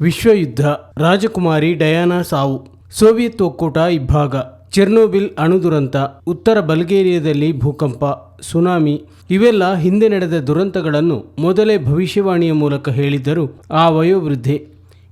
ವಿಶ್ವಯುದ್ಧ, ರಾಜಕುಮಾರಿ Diana ಸಾವು, Soviet ಒಕ್ಕೂಟ ಇಬ್ಬಾಗ Chernobyl ಅಣು ದುರಂತ, ಉತ್ತರ ಬಲ್ಗೇರಿಯಾದಲ್ಲಿ ಭೂಕಂಪ, ಸುನಾಮಿ ಇವೆಲ್ಲ ಹಿಂದೆ ನಡೆದ ದುರಂತಗಳನ್ನು ಮೊದಲೇ ಭವಿಷ್ಯವಾಣಿಯ ಮೂಲಕ ಹೇಳಿದ್ದರು ಆ ವಯೋವೃದ್ಧೆ.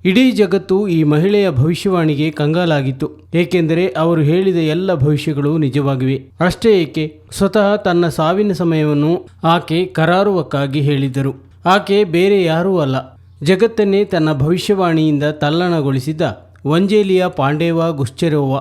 ಇಡೀ ಜಗತ್ತು ಈ ಮಹಿಳೆಯ ಭವಿಷ್ಯವಾಣಿಗೆ ಕಂಗಾಲಾಗಿತ್ತು, ಏಕೆಂದರೆ ಅವರು ಹೇಳಿದ ಎಲ್ಲ ಭವಿಷ್ಯಗಳು ನಿಜವಾಗಿವೆ. ಅಷ್ಟೇ ಏಕೆ, ಸ್ವತಃ ತನ್ನ ಸಾವಿನ ಸಮಯವನ್ನು ಆಕೆ ಕರಾರುವಕ್ಕಾಗಿ ಹೇಳಿದ್ದರು. ಆಕೆ ಬೇರೆ ಯಾರೂ ಅಲ್ಲ. ಜಗತ್ತನ್ನೇ ತನ್ನ ಭವಿಷ್ಯವಾಣಿಯಿಂದ ತಲ್ಲಣಗೊಳಿಸಿದ ವಂಜೇಲಿಯಾ ಪಾಂಡೇವ ಗುಶ್ಚೆರೋವ,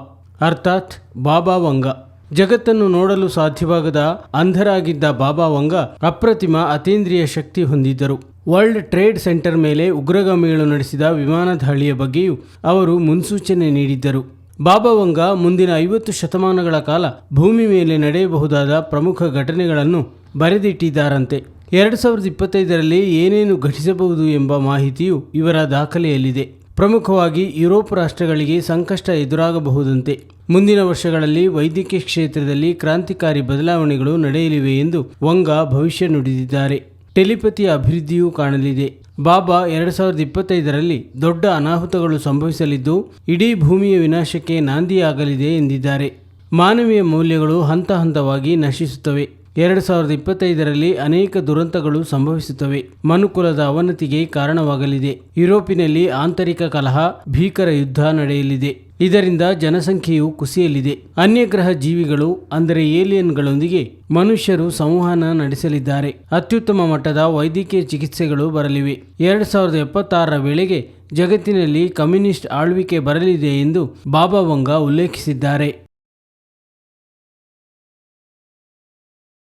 ಅರ್ಥಾತ್ ಬಾಬಾ ವಂಗ. ಜಗತ್ತನ್ನು ನೋಡಲು ಸಾಧ್ಯವಾಗದ ಅಂಧರಾಗಿದ್ದ ಬಾಬಾ ವಂಗ ಅಪ್ರತಿಮ ಅತೀಂದ್ರಿಯ ಶಕ್ತಿ ಹೊಂದಿದ್ದರು. ವರ್ಲ್ಡ್ ಟ್ರೇಡ್ ಸೆಂಟರ್ ಮೇಲೆ ಉಗ್ರಗಾಮಿಗಳು ನಡೆಸಿದ ವಿಮಾನ ದಾಳಿಯ ಬಗ್ಗೆಯೂ ಅವರು ಮುನ್ಸೂಚನೆ ನೀಡಿದ್ದರು. ಬಾಬಾ ವಂಗ ಮುಂದಿನ ಐವತ್ತು ಶತಮಾನಗಳ ಕಾಲ ಭೂಮಿ ಮೇಲೆ ನಡೆಯಬಹುದಾದ ಪ್ರಮುಖ ಘಟನೆಗಳನ್ನು ಬರೆದಿಟ್ಟಿದ್ದಾರಂತೆ. ಎರಡು ಸಾವಿರದ ಇಪ್ಪತ್ತೈದರಲ್ಲಿ ಏನೇನು ಘಟಿಸಬಹುದು ಎಂಬ ಮಾಹಿತಿಯು ಇವರ ದಾಖಲೆಯಲ್ಲಿದೆ. ಪ್ರಮುಖವಾಗಿ ಯುರೋಪ್ ರಾಷ್ಟ್ರಗಳಿಗೆ ಸಂಕಷ್ಟ ಎದುರಾಗಬಹುದಂತೆ. ಮುಂದಿನ ವರ್ಷಗಳಲ್ಲಿ ವೈದ್ಯಕೀಯ ಕ್ಷೇತ್ರದಲ್ಲಿ ಕ್ರಾಂತಿಕಾರಿ ಬದಲಾವಣೆಗಳು ನಡೆಯಲಿವೆ ಎಂದು ವಂಗ ಭವಿಷ್ಯ ನುಡಿದಿದ್ದಾರೆ. ಟೆಲಿಪತಿಯ ಅಭಿವೃದ್ಧಿಯೂ ಕಾಣಲಿದೆ. ಬಾಬಾ ಎರಡು ಸಾವಿರದ ಇಪ್ಪತ್ತೈದರಲ್ಲಿ ದೊಡ್ಡ ಅನಾಹುತಗಳು ಸಂಭವಿಸಲಿದ್ದು, ಇಡೀ ಭೂಮಿಯ ವಿನಾಶಕ್ಕೆ ನಾಂದಿಯಾಗಲಿದೆ ಎಂದಿದ್ದಾರೆ. ಮಾನವೀಯ ಮೌಲ್ಯಗಳು ಹಂತ ಹಂತವಾಗಿ ನಶಿಸುತ್ತವೆ. ಎರಡು ಸಾವಿರದ ಇಪ್ಪತ್ತೈದರಲ್ಲಿ ಅನೇಕ ದುರಂತಗಳು ಸಂಭವಿಸುತ್ತವೆ. ಮನುಕುಲದ ಅವನತಿಗೆ ಕಾರಣವಾಗಲಿದೆ. ಯುರೋಪಿನಲ್ಲಿ ಆಂತರಿಕ ಕಲಹ, ಭೀಕರ ಯುದ್ಧ ನಡೆಯಲಿದೆ. ಇದರಿಂದ ಜನಸಂಖ್ಯೆಯು ಕುಸಿಯಲಿದೆ. ಅನ್ಯಗ್ರಹ ಜೀವಿಗಳು, ಅಂದರೆ ಏಲಿಯನ್ಗಳೊಂದಿಗೆ ಮನುಷ್ಯರು ಸಂವಹನ ನಡೆಸಲಿದ್ದಾರೆ. ಅತ್ಯುತ್ತಮ ಮಟ್ಟದ ವೈದ್ಯಕೀಯ ಚಿಕಿತ್ಸೆಗಳು ಬರಲಿವೆ. ಎರಡು ಸಾವಿರದ ಎಪ್ಪತ್ತಾರರ ವೇಳೆಗೆ ಜಗತ್ತಿನಲ್ಲಿ ಕಮ್ಯುನಿಸ್ಟ್ ಆಳ್ವಿಕೆ ಬರಲಿದೆ ಎಂದು ಬಾಬಾ ವಂಗ ಉಲ್ಲೇಖಿಸಿದ್ದಾರೆ.